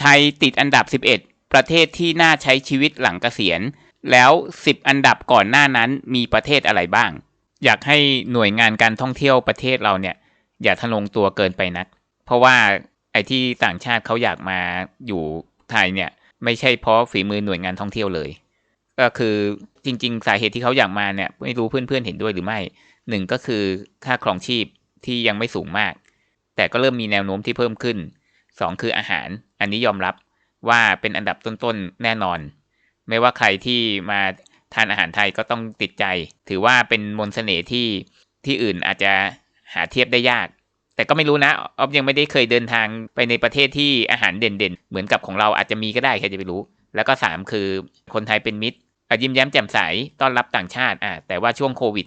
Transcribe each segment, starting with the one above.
ไทยติดอันดับ 11 ประเทศที่น่าใช้ชีวิตหลังเกษียณ แล้ว 10 อันดับก่อนหน้านั้นมีประเทศอะไรบ้าง อยากให้หน่วยงานการท่องเที่ยวประเทศเราเนี่ย อย่าทะนงตัวเกินไปนัก เพราะว่าไอ้ที่ต่างชาติเขาอยากมาอยู่ไทยเนี่ย ไม่ใช่เพราะฝีมือหน่วยงานท่องเที่ยวเลย ก็คือจริง ๆ สาเหตุที่เขาอยากมาเนี่ยไม่รู้เพื่อนๆเห็นด้วยหรือไม่หนึ่งก็คือค่าครองชีพที่ยังไม่สูงมาก แต่ก็เริ่มมีแนวโน้มที่เพิ่มขึ้นสองคืออาหาร อันนี้ยอมรับว่าเป็นอันดับต้นๆแน่นอน ไม่ว่าใครที่มาทานอาหารไทยก็ต้องติดใจ ถือว่าเป็นมนสเสน่ห์ที่ที่อื่นอาจจะหาเทียบได้ยาก แต่ก็ไม่รู้นะออฟยังไม่ได้เคยเดินทางไปในประเทศที่อาหารเด่นๆ เหมือนกับของเราอาจจะมีก็ได้ใครจะไปรู้ แล้วก็สามคือคนไทยเป็นมิตรยิ้มแย้มแจ่มใสต้อนรับต่างชาติอะแต่ว่าช่วงโควิด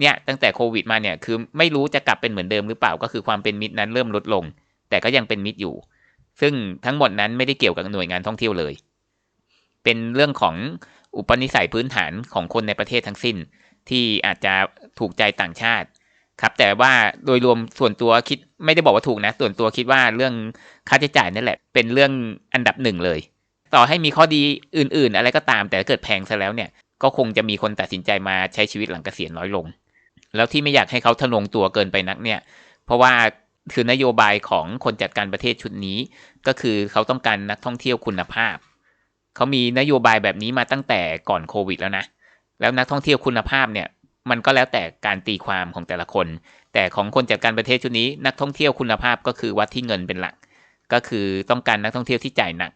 เนี่ยตั้งแต่โควิดมาเนี่ยคือไม่รู้จะกลับเป็นเหมือนเดิมหรือเปล่าก็คือความเป็นมิตรนั้นเริ่มลดลง แต่ก็ยังเป็นมิตรอยู่ ซึ่งทั้งหมดนั้นไม่ได้เกี่ยวกับหน่วยงานท่องเที่ยวเลย เป็นเรื่องของอุปนิสัยพื้นฐานของคนในประเทศทั้งสิ้น ที่อาจจะถูกใจต่างชาติ ครับ แต่ว่าโดยรวมส่วนตัวคิดไม่ได้บอกว่าถูกนะ ส่วนตัวคิดว่าเรื่องค่าใช้จ่ายนั่นแหละ เป็นเรื่องอันดับหนึ่งเลย ต่อให้มีข้อดีอื่น ๆ อะไรก็ตาม แต่เกิดแพงซะแล้วเนี่ย ก็คงจะมีคนตัดสินใจมาใช้ชีวิตหลังเกษียณน้อยลง แล้วที่ไม่อยากให้เขาทะนงตัวเกินไปนักเนี่ย เพราะว่า คือนโยบายของคนจัดการประเทศชุดนี้ ก็คือเขาต้องการนักท่องเที่ยวคุณภาพ เขามีนโยบายแบบนี้มาตั้งแต่ก่อนโควิดแล้วนะ แล้วนักท่องเที่ยวคุณภาพเนี่ย มันก็แล้วแต่การตีความของแต่ละคน แต่ของคนจัดการประเทศชุดนี้ นักท่องเที่ยวคุณภาพก็คือวัดที่เงินเป็นหลัก ก็คือต้องการนักท่องเที่ยวที่จ่ายหนัก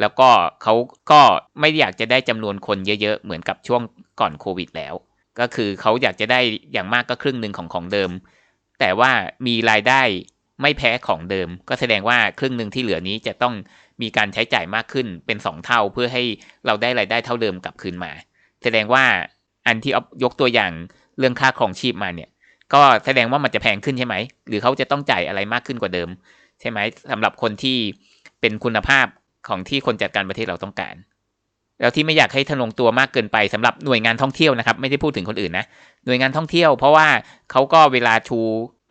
แล้วก็เขาก็ไม่อยากจะได้จำนวนคนเยอะๆ เหมือนกับช่วงก่อนโควิดแล้ว ก็คือเขาอยากจะได้อย่างมากก็ครึ่งหนึ่งของของเดิม แต่ว่ามีรายได้ไม่แพ้ของเดิม ก็แสดงว่าครึ่งหนึ่งที่เหลือนี้จะต้องมีการใช้จ่ายมากขึ้นเป็น 2 เท่าเพื่อให้เราได้รายได้เท่าเดิมกลับคืนมา แสดงว่าอันที่ยกตัวอย่างเรื่องค่าครองชีพมาเนี่ยก็แสดงว่ามันจะแพงขึ้นใช่ไหม หรือเขาจะต้องจ่ายอะไรมากขึ้นกว่าเดิม ใช่ไหมสำหรับคนที่เป็นคุณภาพของที่คนจัดการประเทศเราต้องการ แล้วที่ไม่อยากให้ทะนงตัวมากเกินไปสำหรับหน่วยงานท่องเที่ยวนะครับ ไม่ได้พูดถึงคนอื่นนะหน่วยงานท่องเที่ยว เพราะว่าเขาก็เวลาชู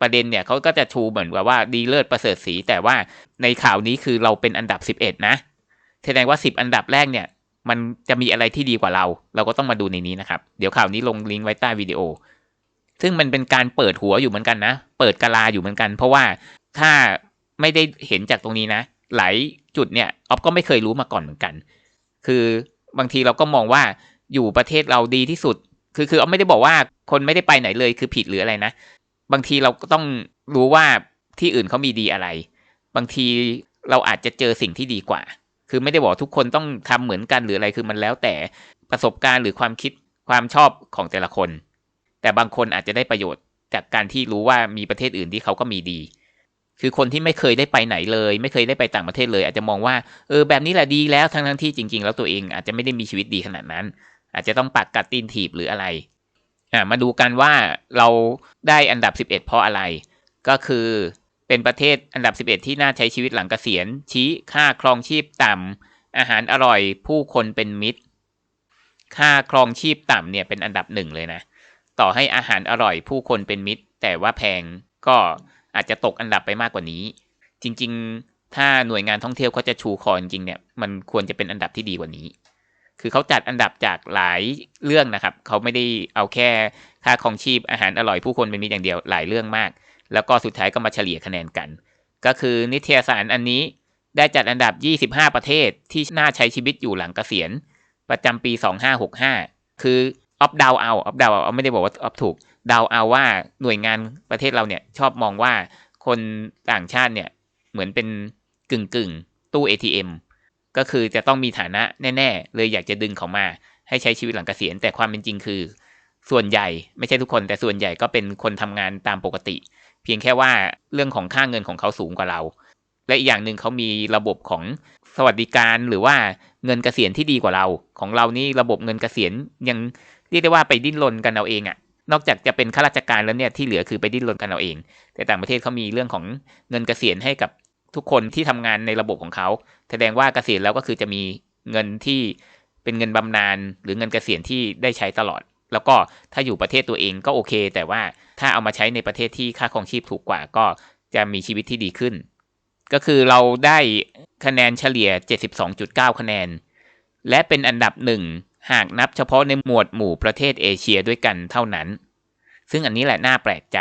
ประเด็นเนี่ยเขาก็จะชูเหมือนกับว่าดีเลิศประเสริฐสีแต่ว่าในข่าวนี้คือเราเป็นอันดับ 11 นะแสดงว่า 10 อันดับแรกเนี่ย มันจะมีอะไรที่ดีกว่าเรา เราก็ต้องมาดูในนี้นะครับ เดี๋ยวข่าวนี้ลงลิงก์ไว้ใต้วิดีโอ ซึ่งมันเป็นการเปิดหัวอยู่เหมือนกันนะ เปิดกะลาอยู่เหมือนกัน เพราะว่าถ้าไม่ได้เห็นจากตรงนี้นะ หลายจุดเนี่ยออฟก็ไม่เคยรู้มาก่อนเหมือนกัน คือ บางทีเราก็มองว่าอยู่ประเทศเราดีที่สุด คือคือเอาไม่ได้บอกว่าคนไม่ได้ไปไหนเลยคือผิดหรืออะไรนะ บางทีเราก็ต้องรู้ว่าที่อื่นเขามีดีอะไร บางทีเราอาจจะเจอสิ่งที่ดีกว่า คือไม่ได้บอกทุกคนต้องทำเหมือนกันหรืออะไรคือมันแล้วแต่ประสบการณ์หรือความคิดความชอบของแต่ละคน แต่บางคนอาจจะได้ประโยชน์จากการที่รู้ว่ามีประเทศอื่นที่เขาก็มีดี คือคนที่ไม่เคยได้ไปไหนเลย ไม่เคยได้ไปต่างประเทศเลย อาจจะมองว่าเออแบบนี้แหละดีแล้วทั้งทั้งที่จริง ๆ แล้วตัวเองอาจจะไม่ได้มีชีวิตดีขนาดนั้น อาจจะต้องปักกัดตีนถีบหรืออะไรอ่ามาดูกันว่าเราได้อันดับ 11 เพราะอะไร ก็คือเป็นประเทศอันดับ 11 ที่น่าใช้ชีวิตหลังเกษียณ ชี้ค่าครองชีพต่ำอาหารอร่อยผู้คนเป็นมิตร ค่าครองชีพต่ำเนี่ยเป็นอันดับหนึ่งเลยนะ ต่อให้อาหารอร่อยผู้คนเป็นมิตร แต่ว่าแพงก็ อาจจะตกอันดับไปมากกว่านี้ จริง ๆ ถ้าหน่วยงานท่องเที่ยวเขาจะชูคอจริงเนี่ยมันควรจะเป็นอันดับที่ดีกว่านี้ คือเขาจัดอันดับจากหลายเรื่องนะครับเขาไม่ได้เอาแค่ค่าของชีพอาหารอร่อยผู้คนเป็นมิตรอย่างเดียวหลายเรื่องมาก แล้วก็สุดท้ายก็มาเฉลี่ยคะแนนกัน ก็คือนิตยสารอันนี้ได้จัดอันดับ 25 ประเทศที่น่าใช้ชีวิตอยู่หลังเกษียณ ประจำปี 2565 คือออฟดาวเอาออฟดาวเอาไม่ได้บอกว่าออฟถูก เดาเอาว่าหน่วยงานประเทศเราเนี่ยชอบมองว่าคนต่างชาติเนี่ยเหมือนเป็นกึ่งกึ่งตู้ ATM ก็คือจะต้องมีฐานะแน่ ๆ เลยอยากจะดึงเขามา ให้ใช้ชีวิตหลังเกษียณแต่ความเป็นจริงคือ ส่วนใหญ่ไม่ใช่ทุกคน แต่ส่วนใหญ่ก็เป็นคนทำงานตามปกติ เพียงแค่ว่าเรื่องของค่าเงินของเขาสูงกว่าเรา และอีกอย่างหนึ่งเขามีระบบของสวัสดิการหรือว่าเงินเกษียณที่ดีกว่าเรา ของเรานี่ระบบเงินเกษียณยังเรียกได้ว่าไปดิ้นรนกันเอาเองอะ่ะ นอกจากจะเป็นข้าราชการแล้วเนี่ยที่เหลือคือไปดิ้นรนกันเอาเอง แต่ต่างประเทศเขามีเรื่องของเงินเกษียณให้กับทุกคนที่ทำงานในระบบของเขาแสดงว่าเกษียณแล้วก็คือจะมีเงินที่เป็นเงินบำนาญหรือเงินเกษียณที่ได้ใช้ตลอด แล้วก็ถ้าอยู่ประเทศตัวเองก็โอเค แต่ว่าถ้าเอามาใช้ในประเทศที่ค่าครองชีพถูกกว่าก็จะมีชีวิตที่ดีขึ้น ก็คือเราได้คะแนนเฉลี่ย 72.9 คะแนน และเป็นอันดับหนึ่ง หากนับเฉพาะในหมวดหมู่ประเทศเอเชียด้วยกันเท่านั้น ซึ่งอันนี้แหละน่าแปลกใจ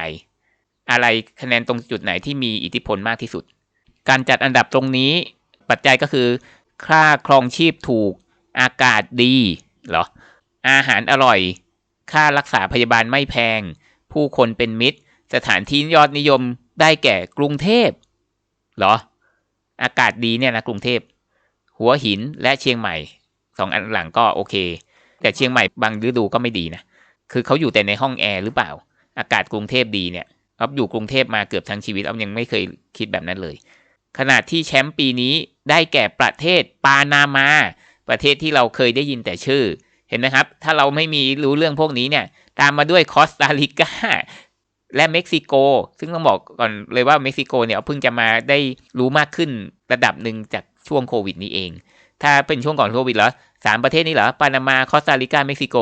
อะไรคะแนนตรงจุดไหนที่มีอิทธิพลมากที่สุด การจัดอันดับตรงนี้ ปัจจัยก็คือ ค่าครองชีพถูก อากาศดีเหรอ อาหารอร่อย ค่ารักษาพยาบาลไม่แพง ผู้คนเป็นมิตร สถานที่ยอดนิยมได้แก่กรุงเทพเหรอ อากาศดีเนี่ยนะกรุงเทพ หัวหินและเชียงใหม่ สองอันหลังก็โอเค แต่เชียงใหม่บางฤดูก็ไม่ดีนะ คือเขาอยู่แต่ในห้องแอร์หรือเปล่า อากาศกรุงเทพดีเนี่ยอ๊อฟอยู่กรุงเทพมาเกือบทั้งชีวิตอ๊อฟยังไม่เคยคิดแบบนั้นเลยขณะที่แชมป์ปีนี้ได้แก่ประเทศปานามา ประเทศที่เราเคยได้ยินแต่ชื่อ เห็นไหมครับ ถ้าเราไม่มีรู้เรื่องพวกนี้เนี่ย ตามมาด้วยคอสตาริกาและเม็กซิโก ซึ่งต้องบอกก่อนเลยว่าเม็กซิโกเนี่ยเพิ่งจะมาได้รู้มากขึ้นระดับหนึ่งจากช่วงโควิดนี้เอง ถ้าเป็นช่วงก่อนโควิดเหรอสามประเทศนี้เหรอปานามาคอสตาริกาเม็กซิโก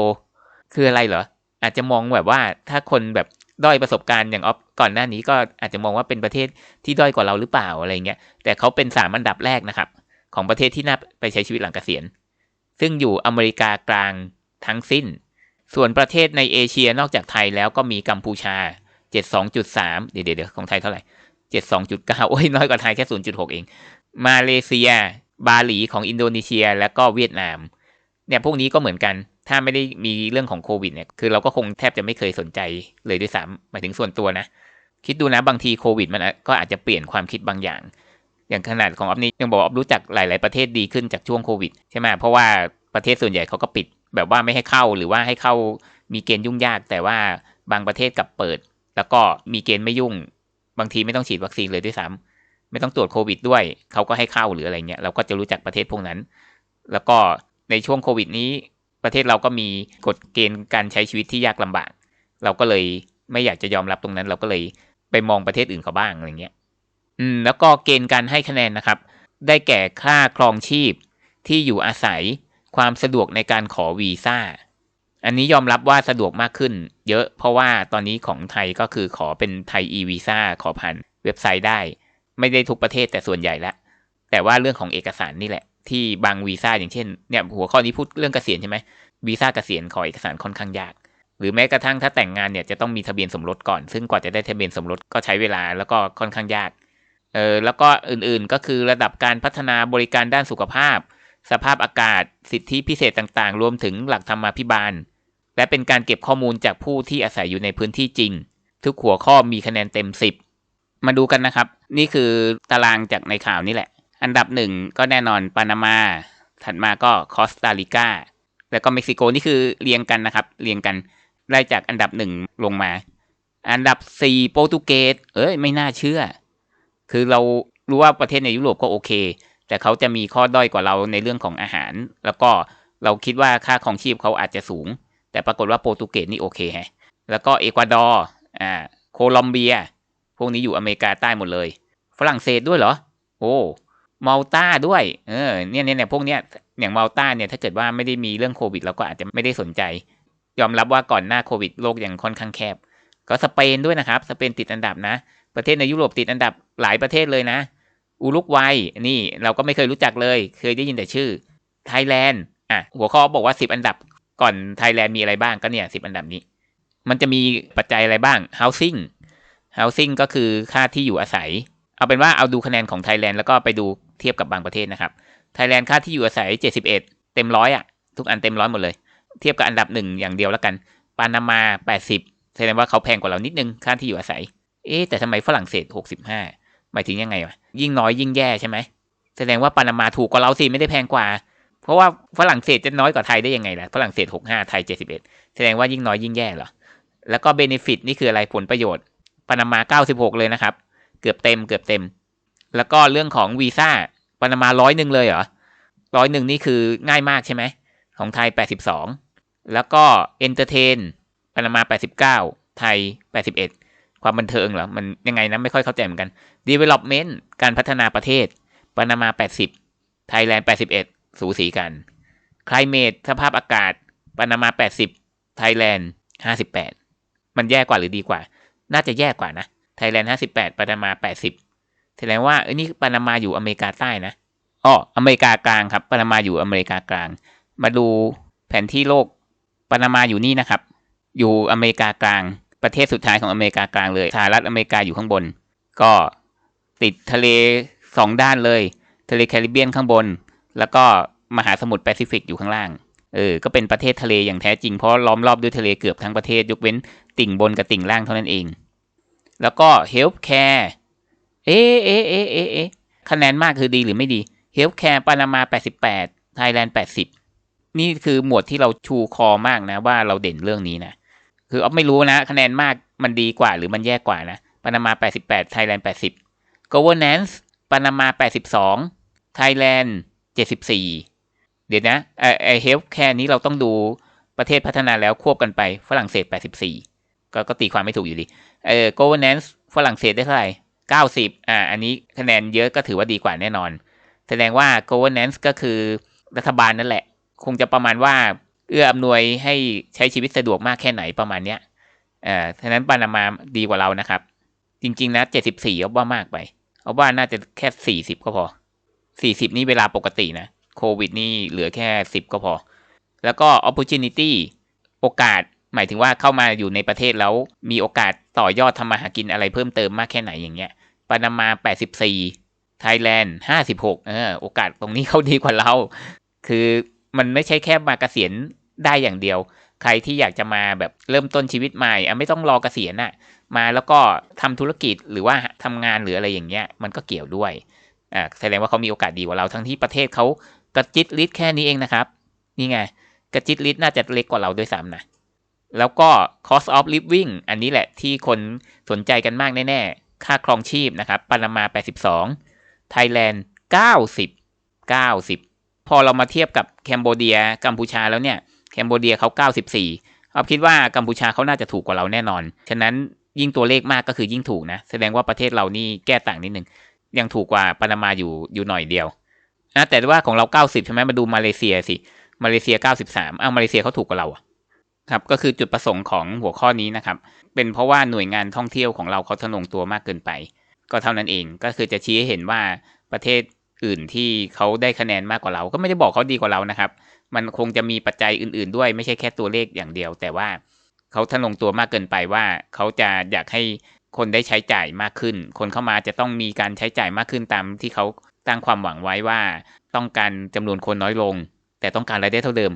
คืออะไรเหรอ อาจจะมองแบบว่าถ้าคนแบบด้อยประสบการณ์อย่างออฟก่อนหน้านี้ก็อาจจะมองว่าเป็นประเทศที่ด้อยกว่าเราหรือเปล่าอะไรเงี้ยแต่เขาเป็นสามอันดับแรกนะครับ ของประเทศที่น่าไปใช้ชีวิตหลังเกษียณ ซึ่งอยู่อเมริกากลางทั้งสิ้น ส่วนประเทศในเอเชียนอกจากไทยแล้วก็มีกัมพูชา 72.3 เดี๋ยวเดี๋ยวของไทยเท่าไหร่ 72.9 โอ้ยน้อยกว่าไทยแค่ 0.6 เอง มาเลเซีย บาหลีของอินโดนีเซียและก็เวียดนามเนี่ยพวกนี้ก็เหมือนกัน ถ้าไม่ได้มีเรื่องของโควิดเนี่ยคือเราก็คงแทบจะไม่เคยสนใจเลยด้วยซ้ำหมายถึงส่วนตัวนะ คิดดูนะบางทีโควิดมันก็อาจจะเปลี่ยนความคิดบางอย่าง อย่างขนาดของออฟนี้ยังบอกออฟรู้จักหลาย ๆประเทศดีขึ้นจากช่วงโควิดใช่ไหมเพราะว่าประเทศส่วนใหญ่เขาก็ปิด แบบว่าไม่ให้เข้าหรือว่าให้เข้ามีเกณฑ์ยุ่งยาก แต่ว่าบางประเทศกลับเปิด แล้วก็มีเกณฑ์ไม่ยุ่ง บางทีไม่ต้องฉีดวัคซีนเลยด้วยซ้ำ ไม่ต้องตรวจโควิดด้วย เขาก็ให้เข้าหรืออะไรเงี้ยเราก็จะรู้จักประเทศพวกนั้น แล้วก็ในช่วงโควิดนี้ประเทศเราก็มีกฎเกณฑ์การใช้ชีวิตที่ยากลำบาก เราก็เลยไม่อยากจะยอมรับตรงนั้น เราก็เลยไปมองประเทศอื่นเขาบ้างอะไรเงี้ยอืมแล้วก็เกณฑ์การให้คะแนนนะครับ ได้แก่ค่าครองชีพที่อยู่อาศัยความสะดวกในการขอวีซ่า อันนี้ยอมรับว่าสะดวกมากขึ้น เยอะเพราะว่าตอนนี้ของไทยก็คือขอเป็นไทย e วีซ่าขอผ่านเว็บไซต์ได้ ไม่ได้ทุกประเทศแต่ส่วนใหญ่ละแต่ว่าเรื่องของเอกสารนี่แหละ ที่บางวีซ่าอย่างเช่นเนี่ยหัวข้อนี้พูดเรื่องเกษียณใช่ไหมวีซ่าเกษียณขอเอกสารค่อนข้างยาก หรือแม้กระทั่งถ้าแต่งงานเนี่ยจะต้องมีทะเบียนสมรสก่อน ซึ่งกว่าจะได้ทะเบียนสมรสก็ใช้เวลาแล้วก็ค่อนข้างยากเออแล้วก็อื่นๆก็คือระดับการพัฒนาบริการด้านสุขภาพ สภาพอากาศ สิทธิพิเศษต่างๆ รวมถึงหลักธรรมาภิบาล และเป็นการเก็บข้อมูลจากผู้ที่อาศัยอยู่ในพื้นที่จริง ทุกหัวข้อมีคะแนนเต็ม 10 มาดูกันนะครับ นี่คือตารางจากในข่าวนี่แหละ อันดับหนึ่งก็แน่นอนปานามา ถัดมาก็คอสตาริกาแล้วก็เม็กซิโกนี่คือเรียงกันนะครับ เรียงกันไล่จากอันดับหนึ่งลงมา อันดับสี่โปรตุเกสเอ้ยไม่น่าเชื่อ คือเรารู้ว่าประเทศในยุโรปก็โอเค แต่เขาจะมีข้อด้อยกว่าเราในเรื่องของอาหาร แล้วก็เราคิดว่าค่าของชีพเขาอาจจะสูง แต่ปรากฏว่าโปรตุเกสนี่โอเคฮะแล้วก็เอกวาดอร์อ่าโคลอมเบีย พวกนี้อยู่อเมริกาใต้หมดเลย ฝรั่งเศสด้วยเหรอ โอ้มาลตาด้วย เออเนี่ยเนี่ยเนี่ยพวกเนี้ย อย่างมาลตาเนี่ย ถ้าเกิดว่าไม่ได้มีเรื่องโควิดเราก็อาจจะไม่ได้สนใจ ยอมรับว่าก่อนหน้าโควิดโลกยังค่อนข้างแคบ ก็สเปนด้วยนะครับ สเปนติดอันดับนะ ประเทศในยุโรปติดอันดับหลายประเทศเลยนะ อุรุกวัย นี่เราก็ไม่เคยรู้จักเลย เคยได้ยินแต่ชื่อ ไทยแลนด์ อะ หัวข้อบอกว่าสิบอันดับ ก่อนไทยแลนด์มีอะไรบ้าง ก็เนี่ยสิบอันดับนี้ มันจะมีปัจจัยอะไรบ้าง housing housing ก็คือค่าที่อยู่อาศัย เอาเป็นว่าเอาดูคะแนนของไทยแลนด์แล้วก็ไปดูเทียบกับบางประเทศนะครับไทยแลนด์ค่าที่อยู่อาศัย 71 เต็มร้อยอะ ทุกอันเต็มร้อยหมดเลย เทียบกับอันดับหนึ่งอย่างเดียวแล้วกัน ปานามา 80 แสดงว่าเขาแพงกว่าเรานิดนึงค่าที่อยู่อาศัย เอ๊แต่ทำไมฝรั่งเศส 65 หมายถึงยังไงวะ ยิ่งน้อยยิ่งแย่ใช่ไหม แสดงว่าปานามาถูกกว่าเราสิไม่ได้แพงกว่า เพราะว่าฝรั่งเศสจะน้อยกว่าไทยได้ยังไงล่ะ ฝรั่งเศส 65 ไทย 71 แสดงว่ายิ่งน้อยยิ่งแย่เหรอ แล้วก็เบนฟิตนี่คืออะไรผลประโยชน์ ปานามา 96 เลยนะครับ เกือบเต็มเกือบเต็ม แล้วก็เรื่องของวีซ่าปานามาร้อยหนึ่งเลยเหรอร้อยหนึ่งนี่คือง่ายมากใช่ไหม ของไทย 82 แล้วก็เอนเตอร์เทนปานามา 89 ไทย 81 ความบันเทิงเหรอ มันยังไงนะไม่ค่อยเข้าใจเหมือนกัน development การพัฒนาประเทศปานามา 80 ไทยแลนด์ 81 สูสีกัน climate สภาพอากาศปานามา 80 ไทยแลนด์ 58 มันแย่กว่าหรือดีกว่า น่าจะแย่กว่านะไทยแลนด์58ปานามา80แสดงว่าเอ้นี่ปานามาอยู่อเมริกาใต้นะอ๋ออเมริกากลางครับปานามาอยู่อเมริกากลาง มาดูแผนที่โลกปานามาอยู่นี่นะครับ อยู่อเมริกากลาง ประเทศสุดท้ายของอเมริกากลางเลยสหรัฐอเมริกาอยู่ข้างบน ก็ติดทะเลสองด้านเลย ทะเลแคริบเบียนข้างบน แล้วก็มหาสมุทรแปซิฟิกอยู่ข้างล่างเออ ก็เป็นประเทศทะเลอย่างแท้จริงเพราะล้อมรอบด้วยทะเลเกือบทั้งประเทศยกเว้น ติ่งบนกับติ่งล่างเท่านั้นเอง แล้วก็ health care เอ๊เอ๊เอ๊เอ๊เอ๊คะแนนมากคือดีหรือไม่ดี health care ปานามา 88 Thailand 80 นี่คือหมวดที่เราชูคอมากนะว่าเราเด่นเรื่องนี้นะ คืออ๊อฟไม่รู้นะคะแนนมากมันดีกว่าหรือมันแย่กว่านะปานามา 88 Thailand 80 governance ปานามา 82 Thailand 74 เดี๋ยวนะไอไอเฮลท์แคร์นี้เราต้องดูประเทศพัฒนาแล้วควบกันไปฝรั่งเศส 84 ก็ก็ตีความไม่ถูกอยู่ดีเออ governance ฝรั่งเศสได้เท่าไหร่90 อ่า อันนี้คะแนนเยอะก็ถือว่าดีกว่าแน่นอน แสดงว่า governance ก็คือรัฐบาลนั่นแหละ คงจะประมาณว่า เอื้ออำนวยให้ใช้ชีวิตสะดวกมากแค่ไหนประมาณเนี้ยเอ่าฉะนั้นปานามาดีกว่าเรานะครับ จริง ๆ นะ 74เอาว่ามากไปเอาว่าน่าจะแค่ 40 ก็พอ 40 นี่เวลาปกตินะโควิดนี่เหลือแค่ 10 ก็พอ แล้วก็ opportunity โอกาส หมายถึงว่าเข้ามาอยู่ในประเทศแล้วมีโอกาสต่อยอดทำมาหากินอะไรเพิ่มเติมมากแค่ไหนอย่างเงี้ยปานามา 84 ไทยแลนด์ 56 เออ โอกาสตรงนี้เขาดีกว่าเรา คือมันไม่ใช่แค่มาเกษียณได้อย่างเดียว ใครที่อยากจะมาแบบเริ่มต้นชีวิตใหม่อะไม่ต้องรอเกษียณอะ มาแล้วก็ทำธุรกิจหรือว่าทำงานหรืออะไรอย่างเงี้ย มันก็เกี่ยวด้วย อ่า แสดงว่าเขามีโอกาสดีกว่าเรา ทั้งที่ประเทศเขากระจิตลิดแค่นี้เองนะครับ นี่ไง กระจิตลิดน่าจะเล็กกว่าเราด้วยซ้ำนะ แล้วก็ cost of living อันนี้แหละที่คนสนใจกันมากแน่ ๆ ค่าครองชีพนะครับปานามา 82 ไทยแลนด์ 90 90 พอเรามาเทียบกับแคนโบเดีย กัมพูชาแล้วเนี่ยแคนโบเดียเขา 94เอาคิดว่ากัมพูชาเขาน่าจะถูกกว่าเราแน่นอน ฉะนั้นยิ่งตัวเลขมากก็คือยิ่งถูกนะ แสดงว่าประเทศเรานี่แก้ต่างนิดนึง ยังถูกกว่าปานามาอยู่อยู่หน่อยเดียวนะแต่ว่าของเรา 90 ใช่ไหมมาดูมาเลเซียสิ มาเลเซีย 93อ้ามาเลเซียเขาถูกกว่าเราอะ ครับก็คือจุดประสงค์ของหัวข้อนี้นะครับ เป็นเพราะว่าหน่วยงานท่องเที่ยวของเราเขาทะนงตัวมากเกินไป ก็เท่านั้นเองก็คือจะชี้ให้เห็นว่าประเทศอื่นที่เขาได้คะแนนมากกว่าเรา ก็ไม่ได้บอกเขาดีกว่าเรานะครับ มันคงจะมีปัจจัยอื่น ๆ ด้วยไม่ใช่แค่ตัวเลขอย่างเดียว แต่ว่าเขาทะนงตัวมากเกินไปว่าเขาจะอยากให้คนได้ใช้จ่ายมากขึ้น คนเข้ามาจะต้องมีการใช้จ่ายมากขึ้นตามที่เขาตั้งความหวังไว้ว่า ต้องการจำนวนคนน้อยลง แต่ต้องการรายได้เท่าเดิม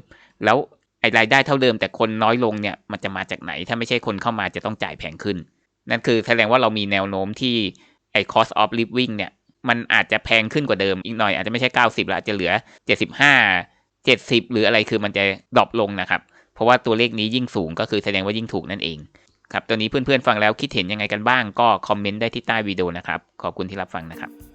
แล้ว ไอ้รายได้เท่าเดิมแต่คนน้อยลงเนี่ยมันจะมาจากไหน ถ้าไม่ใช่คนเข้ามาจะต้องจ่ายแพงขึ้น นั่นคือแสดงว่าเรามีแนวโน้มที่ไอ้ cost of living เนี่ยมันอาจจะแพงขึ้นกว่าเดิมอีกหน่อยอาจจะไม่ใช่ 90ล้วอาจจะเหลือ 75 70 หรืออะไรคือมันจะดรอปลงนะครับ เพราะว่าตัวเลขนี้ยิ่งสูงก็คือแสดงว่ายิ่งถูกนั่นเองครับตัวนี้เพื่อนๆฟังแล้วคิดเห็นยังไงกันบ้างก็คอมเมนต์ได้ที่ใต้วิดีโอนะครับ ขอบคุณที่รับฟังนะครับ